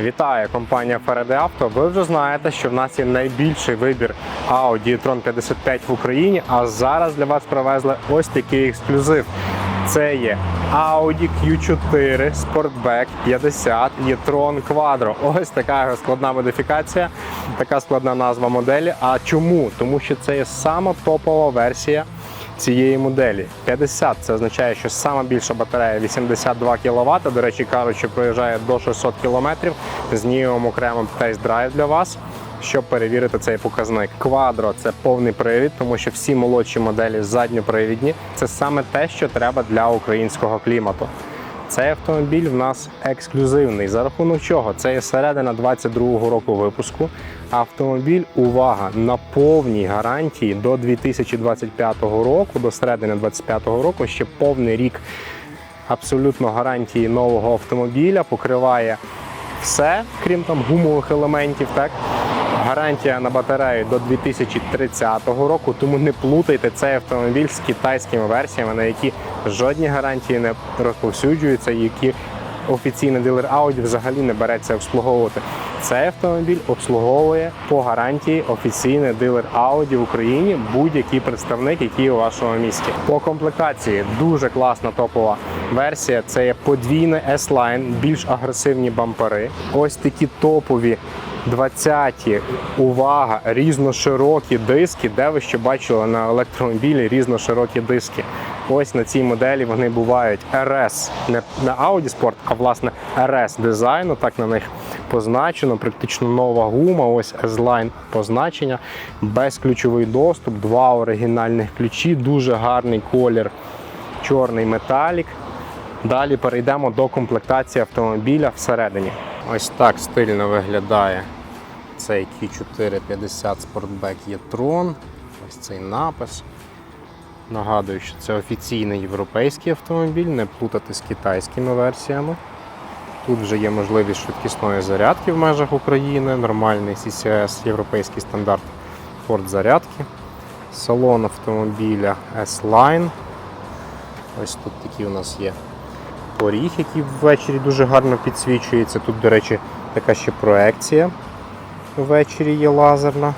Вітаю, компанія Фереди Авто. Ви вже знаєте, що в нас є найбільший вибір Audi e-tron 55 в Україні. А зараз для вас привезли ось такий ексклюзив. Це є Audi Q4 Sportback 50 e-tron Quattro. Ось така складна модифікація, така складна назва моделі. А чому? Тому що це є сама топова версія цієї моделі. 50 це означає, що сама більша батарея 82 кВт. До речі, кажучи, проїжджає до 600 км. Знімемо окремо тест-драйв для вас. Щоб перевірити цей показник. Квадро це повний привід, тому що всі молодші моделі задньопривідні. Це саме те, що треба для українського клімату. Цей автомобіль в нас ексклюзивний. За рахунок чого? Це є середина 22-го року випуску. Автомобіль, увага, на повній гарантії до 2025 року, до середини 2025 року, ще повний рік абсолютно гарантії нового автомобіля покриває все, крім там гумових елементів. Так? Гарантія на батарею до 2030 року, тому не плутайте цей автомобіль з китайськими версіями, на які жодні гарантії не розповсюджуються, які офіційний дилер Audi взагалі не береться обслуговувати. Цей автомобіль обслуговує по гарантії офіційний дилер Audi в Україні, будь-який представник, який у вашому місті. По комплектації дуже класна топова версія. Це є подвійний S-Line, більш агресивні бампери. Ось такі топові 20-ті, увага, різноширокі диски, де ви ще бачили на електромобілі різноширокі диски. Ось на цій моделі вони бувають. RS, не на Audi Sport, а власне RS дизайну, так на них позначено. Практично нова гума, ось S-Line позначення, безключовий доступ, два оригінальних ключі, дуже гарний колір, чорний металік. Далі перейдемо до комплектації автомобіля всередині. Ось так стильно виглядає цей Q4 50 Sportback e-tron. Ось цей напис. Нагадую, що це офіційний європейський автомобіль, не плутати з китайськими версіями. Тут вже є можливість швидкісної зарядки в межах України, нормальний CCS, європейський стандарт порт зарядки. Салон автомобіля S-Line. Ось тут такі у нас є поріг, який ввечері дуже гарно підсвічується. Тут, до речі, така ще проекція ввечері є лазерна.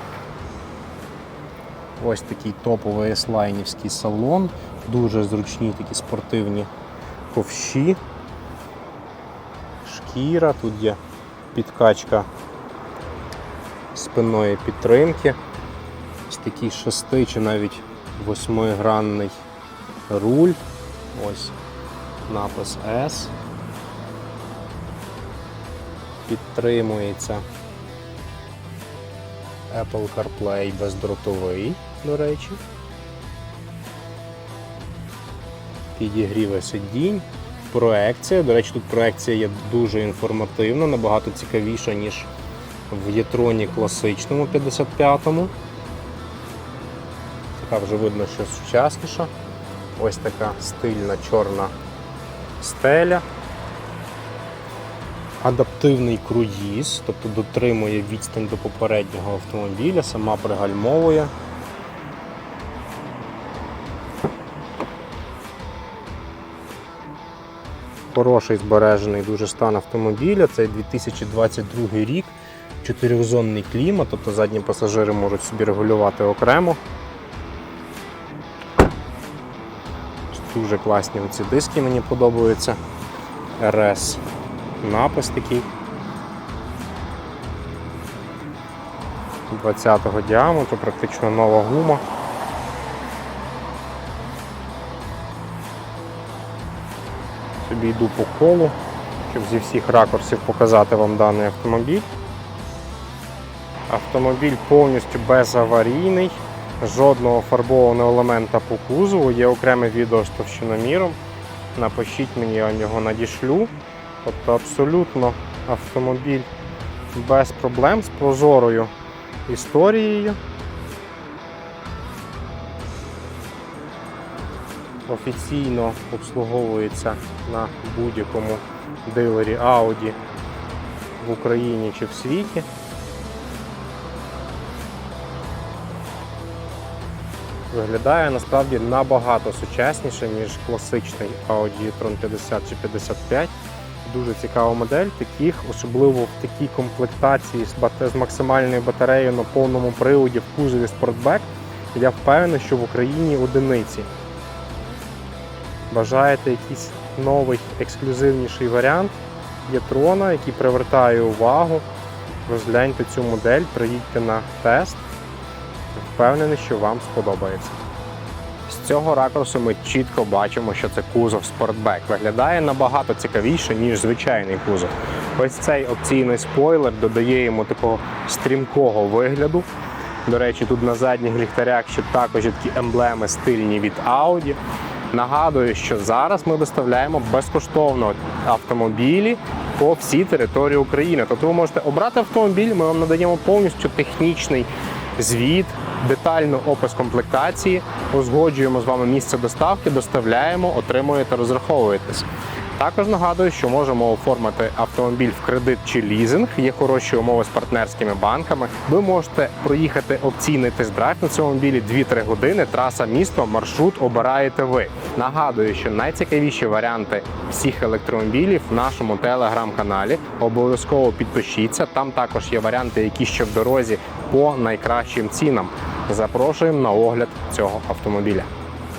Ось такий топовий еслайнівський салон, дуже зручні такі спортивні ковші, шкіра, тут є підкачка спинної підтримки. Ось такий шести чи навіть восьмигранний руль. Ось напис S. Підтримується Apple CarPlay бездротовий, до речі. Підігріве сидінь. Проекція. До речі, тут проекція є дуже інформативна, набагато цікавіша, ніж в Єтроні класичному 55-му. Така вже видно, що сучасніша. Ось така стильна чорна стеля. Адаптивний круїз, тобто дотримує відстань до попереднього автомобіля, сама пригальмовує. Хороший збережений дуже стан автомобіля. Це 2022 рік, чотирьохзонний клімат, тобто задні пасажири можуть собі регулювати окремо. Дуже класні оці диски мені подобаються. RS напис такий. 20-го діаметру, практично нова гума. Собі йду по колу, щоб зі всіх ракурсів показати вам даний автомобіль. Автомобіль повністю безаварійний, жодного фарбованого елемента по кузову, є окреме відео з товщиноміром. Напишіть мені, я вам його надішлю. Тобто абсолютно автомобіль без проблем з прозорою історією. Офіційно обслуговується на будь-якому дилері Audi в Україні чи в світі. Виглядає насправді набагато сучасніше, ніж класичний Audi e-tron 50 чи 55. Дуже цікава модель. Таких, особливо в такій комплектації з, максимальною батареєю на повному приводі в кузові Sportback, я впевнений, що в Україні одиниці. Бажаєте якийсь новий ексклюзивніший варіант Єтрона, який привертає увагу. Розгляньте цю модель, приїдьте на тест. Впевнений, що вам сподобається. Цього ракурсу ми чітко бачимо, що це кузов Sportback. Виглядає набагато цікавіше, ніж звичайний кузов. Ось цей опційний спойлер додає йому такого стрімкого вигляду. До речі, тут на задніх ліхтарях ще також такі емблеми стильні від Audi. Нагадую, що зараз ми доставляємо безкоштовно автомобілі по всій території України. Тобто ви можете обрати автомобіль, ми вам надаємо повністю технічний звіт, детально опис комплектації, узгоджуємо з вами місце доставки, доставляємо, отримуєте, розраховуєтесь. Також нагадую, що можемо оформити автомобіль в кредит чи лізинг. Є хороші умови з партнерськими банками. Ви можете проїхати опційний тест-драйв на цьому автомобілі 2-3 години. Траса місто, маршрут обираєте ви. Нагадую, що найцікавіші варіанти всіх електромобілів в нашому телеграм-каналі. Обов'язково підпишіться. Там також є варіанти, які ще в дорозі по найкращим цінам. Запрошуємо на огляд цього автомобіля.